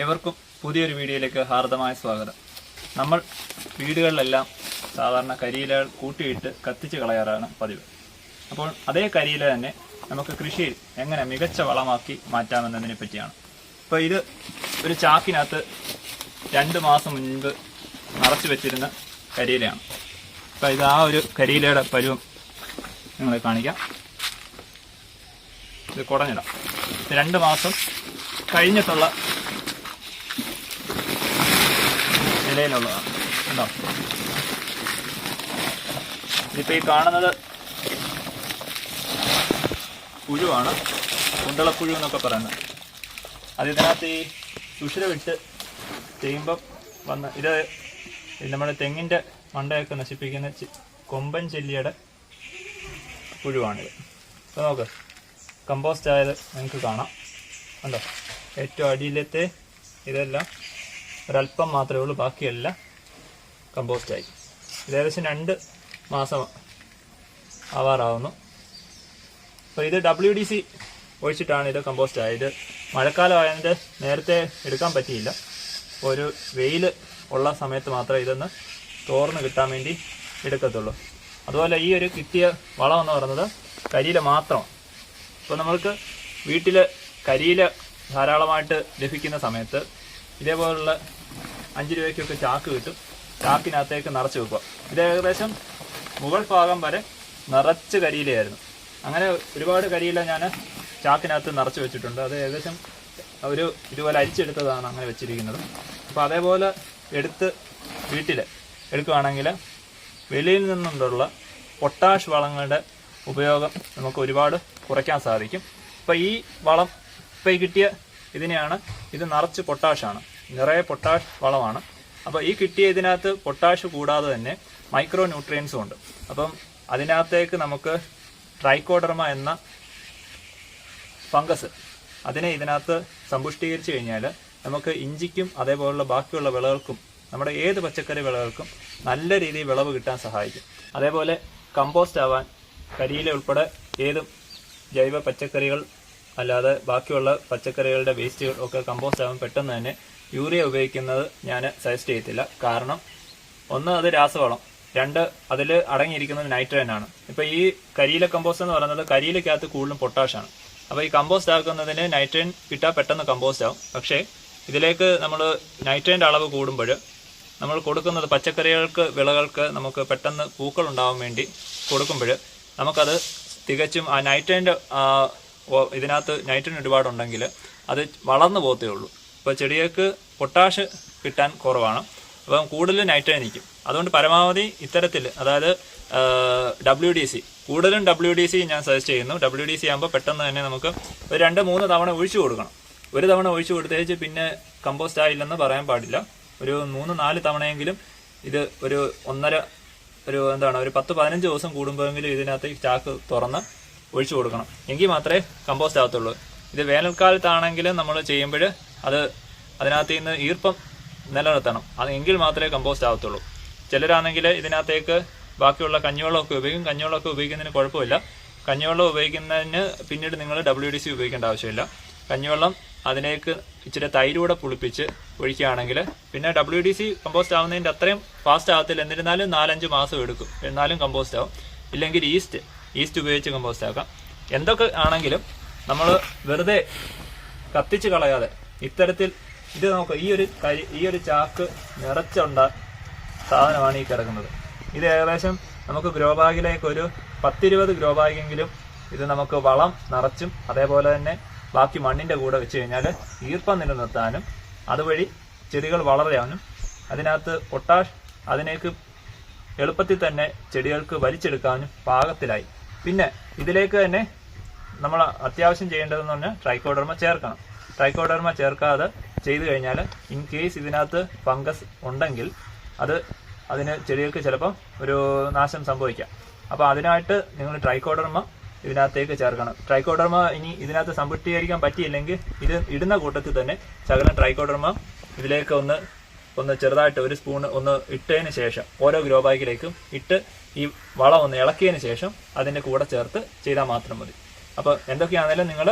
ഏവർക്കും പുതിയൊരു വീഡിയോയിലേക്ക് ഹാർദമായ സ്വാഗതം. നമ്മൾ വീടുകളിലെല്ലാം സാധാരണ കരിയിലകൾ കൂട്ടിയിട്ട് കത്തിച്ച് കളയാറാണ് പതിവ്. അപ്പോൾ അതേ കരിയില തന്നെ നമുക്ക് കൃഷിയിൽ എങ്ങനെ മികച്ച വളമാക്കി മാറ്റാമെന്നതിനെ പറ്റിയാണ്. അപ്പോൾ ഇത് ഒരു ചാക്കിനകത്ത് രണ്ട് മാസം മുൻപ് നിറച്ചു വെച്ചിരുന്ന കരിയിലയാണ്. അപ്പോൾ ഇത് ആ ഒരു കരിയിലയുടെ പരുവം നിങ്ങളെ കാണിക്കാം. ഇത് കുടഞ്ഞിടാം. രണ്ട് മാസം കഴിഞ്ഞിട്ടുള്ള നിലയിലുള്ളതാണ്. കണ്ടോ? ഈ കാണുന്നത് പുഴുവാണ്. കുണ്ടളപ്പുഴു എന്നൊക്കെ പറയുന്നത്. അത് ഇതിനകത്ത് ഈ സുഷിര വിട്ട് ചെയ്യുമ്പം വന്ന് ഇത് നമ്മുടെ തെങ്ങിന്റെ മണ്ടയൊക്കെ നശിപ്പിക്കുന്ന കൊമ്പൻ ചെല്ലിയുടെ പുഴുവാണിത്. അപ്പോൾ നോക്ക് കമ്പോസ്റ്റ് ആയത് നിങ്ങൾക്ക് കാണാം. കണ്ടോ? ഏറ്റവും അടിയിലത്തെ ഇതെല്ലാം ഒരല്പം മാത്രമേ ഉള്ളൂ ബാക്കിയെല്ലാം കമ്പോസ്റ്റായി ഇത് ഏകദേശം രണ്ട് മാസം ആവാറാവുന്നു. അപ്പോൾ ഇത് ഡബ്ല്യു ഡി സി ഒഴിച്ചിട്ടാണ് ഇത് കമ്പോസ്റ്റ് ആയത്. മഴക്കാലം ആയതിന്റെ നേരത്തെ എടുക്കാൻ പറ്റിയില്ല. ഒരു വെയിൽ ഉള്ള സമയത്ത് മാത്രമേ ഇതൊന്ന് തോർന്ന് കിട്ടാൻ വേണ്ടി എടുക്കത്തുള്ളൂ. അതുപോലെ ഈ ഒരു കിട്ടിയ വളം എന്ന് പറയുന്നത് കരിയില മാത്രം. ഇപ്പോൾ നമ്മൾക്ക് വീട്ടിൽ കരിയില ധാരാളമായിട്ട് ലഭിക്കുന്ന സമയത്ത് ഇതേപോലുള്ള അഞ്ച് രൂപയ്ക്കൊക്കെ ചാക്ക് കിട്ടും. ചാക്കിനകത്തേക്ക് നിറച്ച് വെക്കുക. ഇത് ഏകദേശം മുകൾ ഭാഗം വരെ നിറച്ച് കരിയിലയായിരുന്നു. അങ്ങനെ ഒരുപാട് കരിയില ഞാൻ ചാക്കിനകത്ത് നിറച്ച് വെച്ചിട്ടുണ്ട്. അത് ഏകദേശം ഒരു ഇതുപോലെ അരിച്ചെടുത്തതാണ് അങ്ങനെ വെച്ചിരിക്കുന്നത്. അപ്പോൾ അതേപോലെ എടുത്ത് വീട്ടിൽ എടുക്കുകയാണെങ്കിൽ വെളിയിൽ നിന്നുള്ള പൊട്ടാഷ് വളങ്ങളുടെ ഉപയോഗം നമുക്ക് ഒരുപാട് കുറയ്ക്കാൻ സാധിക്കും. അപ്പോൾ ഈ വളം ഇപ്പോൾ കിട്ടിയ ഇതിനെയാണ് ഇത് നിറച്ച് പൊട്ടാഷാണ്. നിറയെ പൊട്ടാഷ് വളമാണ്. അപ്പോൾ ഈ കിട്ടിയ ഇതിനകത്ത് പൊട്ടാഷ് കൂടാതെ തന്നെ മൈക്രോ ന്യൂട്രിയൻസും ഉണ്ട്. അപ്പം അതിനകത്തേക്ക് നമുക്ക് ട്രൈക്കോഡർമ എന്ന ഫംഗസ് അതിനെ ഇതിനകത്ത് സമ്പുഷ്ടീകരിച്ച് കഴിഞ്ഞാൽ നമുക്ക് ഇഞ്ചിക്കും അതേപോലുള്ള ബാക്കിയുള്ള വിളകൾക്കും നമ്മുടെ ഏത് പച്ചക്കറി വിളകൾക്കും നല്ല രീതിയിൽ വിളവ് കിട്ടാൻ സഹായിക്കും. അതേപോലെ കമ്പോസ്റ്റ് ആവാൻ കരിയില ഉൾപ്പെടെ ഏതും ജൈവ പച്ചക്കറികൾ അല്ലാതെ ബാക്കിയുള്ള പച്ചക്കറികളുടെ വേസ്റ്റുകൾ ഒക്കെ കമ്പോസ്റ്റ് ആവാൻ പെട്ടെന്ന് തന്നെ യൂറിയ ഉപയോഗിക്കുന്നത് ഞാൻ സജസ്റ്റ് ചെയ്യത്തില്ല. കാരണം ഒന്ന് അത് രാസവളം രണ്ട് അതിൽ അടങ്ങിയിരിക്കുന്നത് നൈട്രജൻ ആണ്. ഇപ്പോൾ ഈ കരിയില കമ്പോസ്റ്റ് എന്ന് പറയുന്നത് കരിയിലക്കകത്ത് കൂടുതലും പൊട്ടാഷാണ് അപ്പോൾ ഈ കമ്പോസ്റ്റ് ആക്കുന്നതിന് നൈട്രജൻ കിട്ടാൻ പെട്ടെന്ന് കമ്പോസ്റ്റ് ആവും. പക്ഷേ ഇതിലേക്ക് നമ്മൾ നൈട്രജന്റെ അളവ് കൂടുമ്പോൾ നമ്മൾ കൊടുക്കുന്നത് പച്ചക്കറികൾക്ക് വിളകൾക്ക് നമുക്ക് പെട്ടെന്ന് പൂക്കൾ ഉണ്ടാവാൻ വേണ്ടി കൊടുക്കുമ്പോൾ നമുക്കത് തികച്ചും ആ നൈട്രജന്റെ ഇതിനകത്ത് നൈട്രജൻ ഒരുപാടുണ്ടെങ്കിൽ അത് വളർന്നു പോകത്തേ ഉള്ളൂ. ഇപ്പോൾ ചെടികൾക്ക് പൊട്ടാഷ് കിട്ടാൻ കുറവാണ്. അപ്പം കൂടുതൽ നൈട്രജൻ നിൽക്കും അതുകൊണ്ട് പരമാവധി ഇത്തരത്തിൽ അതായത് ഡബ്ല്യു ഡി സി കൂടുതലും ഡബ്ല്യു ഡി സി ഞാൻ സജസ്റ്റ് ചെയ്യുന്നു. ഡബ്ല്യു ഡി സി ആകുമ്പോൾ പെട്ടെന്ന് തന്നെ നമുക്ക് ഒരു രണ്ട് മൂന്ന് തവണ ഒഴിച്ചു കൊടുക്കണം. ഒരു തവണ ഒഴിച്ചു കൊടുത്തേച്ച് പിന്നെ കമ്പോസ്റ്റ് ആയില്ലെന്ന് പറയാൻ പാടില്ല. ഒരു മൂന്ന് നാല് തവണയെങ്കിലും ഇത് ഒരു ഒന്നര ഒരു എന്താണ് ഒരു പത്ത് പതിനഞ്ച് ദിവസം കൂടുമ്പോഴെങ്കിലും ഇതിനകത്ത് ചാക്ക് തുറന്ന് ഒഴിച്ചു കൊടുക്കണം. എങ്കിൽ മാത്രമേ കമ്പോസ്റ്റ് ആകത്തുള്ളൂ. ഇത് വേനൽക്കാലത്താണെങ്കിലും നമ്മൾ ചെയ്യുമ്പോൾ അത് അതിനകത്ത് നിന്ന് ഈർപ്പം നിലനിർത്തണം. അത് എങ്കിൽ മാത്രമേ കമ്പോസ്റ്റ് ആകത്തുള്ളൂ ചിലരാണെങ്കിൽ ഇതിനകത്തേക്ക് ബാക്കിയുള്ള കഞ്ഞിവെള്ളമൊക്കെ ഉപയോഗിക്കും. കഞ്ഞിവെള്ളമൊക്കെ ഉപയോഗിക്കുന്നതിന് കുഴപ്പമില്ല. കഞ്ഞിവെള്ളം ഉപയോഗിക്കുന്നതിന് പിന്നീട് നിങ്ങൾ ഡബ്ല്യു ഡി സി ഉപയോഗിക്കേണ്ട ആവശ്യമില്ല. കഞ്ഞിവെള്ളം അതിലേക്ക് ഇച്ചിരി തൈരൂടെ പുളിപ്പിച്ച് ഒഴിക്കുകയാണെങ്കിൽ പിന്നെ ഡബ്ല്യു ഡി സി കമ്പോസ്റ്റ് ആവുന്നതിന്റെ അത്രയും ഫാസ്റ്റ് ആകത്തില്ല എന്നിരുന്നാലും നാലഞ്ച് മാസം എടുക്കും. എന്നാലും കമ്പോസ്റ്റ് ആവും. ഇല്ലെങ്കിൽ ഈസ്റ്റ് ഈസ്റ്റ് ഉപയോഗിച്ച് കമ്പോസ്റ്റ് ആക്കാം. എന്തൊക്കെ ആണെങ്കിലും നമ്മൾ വെറുതെ കത്തിച്ച് കളയാതെ ഇത്തരത്തിൽ ഇത് നമുക്ക് ഈ ഒരു കരി ഈ ഒരു ചാക്ക് നിറച്ചുണ്ട സാധനമാണ് ഈ കിടക്കുന്നത്. ഇത് ഏകദേശം നമുക്ക് ഗ്രോ ബാഗിലേക്ക് ഒരു പത്തിരുപത് ഗ്രോ ബാഗെങ്കിലും ഇത് നമുക്ക് വളം നിറച്ചും അതേപോലെ തന്നെ ബാക്കി മണ്ണിന്റെ കൂടെ വെച്ച് കഴിഞ്ഞാൽ ഈർപ്പം നിലനിർത്താനും അതുവഴി ചെടികൾ വളരാനും അതിനകത്ത് പൊട്ടാഷ് അതിനേക്ക് എളുപ്പത്തിൽ തന്നെ ചെടികൾക്ക് വലിച്ചെടുക്കാനും പാകത്തിലായി. പിന്നെ ഇതിലേക്ക് തന്നെ നമ്മൾ അത്യാവശ്യം ചെയ്യേണ്ടതെന്ന് പറഞ്ഞാൽ ട്രൈക്കോഡർമ ചേർക്കണം. ട്രൈക്കോഡർമ ചേർക്കാതെ ചെയ്തു കഴിഞ്ഞാൽ ഇൻ കേസ് ഇതിനകത്ത് ഫംഗസ് ഉണ്ടെങ്കിൽ അത് അതിന് ചെടികൾക്ക് ചിലപ്പം ഒരു നാശം സംഭവിക്കാം. അപ്പോൾ അതിനായിട്ട് നിങ്ങൾ ട്രൈക്കോഡർമ ഇതിനകത്തേക്ക് ചേർക്കണം. ട്രൈക്കോഡർമ ഇനി ഇതിനകത്ത് സമ്പുഷ്ടീകരിക്കാൻ പറ്റിയില്ലെങ്കിൽ ഇത് ഇടുന്ന കൂട്ടത്തിൽ തന്നെ ശകലം ട്രൈക്കോഡർമ ഇതിലേക്ക് ഒന്ന് ഒന്ന് ചെറുതായിട്ട് ഒരു സ്പൂൺ ഒന്ന് ഇട്ടതിന് ശേഷം ഓരോ ഗ്രോ ബാഗിലേക്കും ഇട്ട് ഈ വളം ഒന്ന് ഇളക്കിയതിന് ശേഷം അതിന്റെ കൂടെ ചേർത്ത് ചെയ്താൽ മാത്രം മതി. അപ്പോൾ എന്തൊക്കെയാണെങ്കിലും നിങ്ങൾ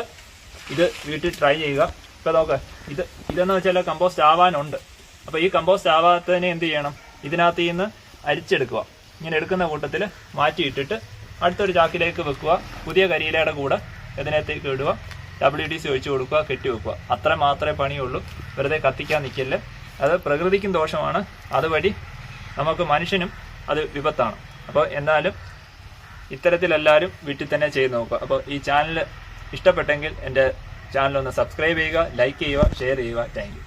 ഇത് വീട്ടിൽ ട്രൈ ചെയ്യുക. ഇപ്പൊ നോക്ക് ഇത് ഇതെന്ന് വെച്ചാൽ കമ്പോസ്റ്റ് ആവാനുണ്ട്. അപ്പൊ ഈ കമ്പോസ്റ്റ് ആവാത്തതിനെ എന്ത് ചെയ്യണം? ഇതിനകത്ത് നിന്ന് അരിച്ചെടുക്കുക. ഇങ്ങനെ എടുക്കുന്ന കൂട്ടത്തിൽ മാറ്റിയിട്ടിട്ട് അടുത്തൊരു ചാക്കിലേക്ക് വെക്കുക. പുതിയ കരിയിലയുടെ കൂടെ ഇതിനകത്തേക്ക് ഇടുക. ഡബ്ല്യു ഡി സി ഒഴിച്ചു കൊടുക്കുക കെട്ടി വെക്കുക. അത്ര മാത്രമേ പണിയുള്ളൂ. വെറുതെ കത്തിക്കാൻ നിൽക്കില്ല അത് പ്രകൃതിക്കും ദോഷമാണ്. അതുവഴി നമുക്ക് മനുഷ്യനും അത് വിപത്താണ്. അപ്പോൾ എന്നാലും ഇത്തരത്തിലെല്ലാവരും വീട്ടിൽ തന്നെ ചെയ്ത് നോക്കുക. അപ്പോൾ ഈ ചാനൽ ഇഷ്ടപ്പെട്ടെങ്കിൽ എന്റെ ചാനൽ ഒന്ന് സബ്സ്ക്രൈബ് ചെയ്യുക ലൈക്ക് ചെയ്യുക ഷെയർ ചെയ്യുക. താങ്ക്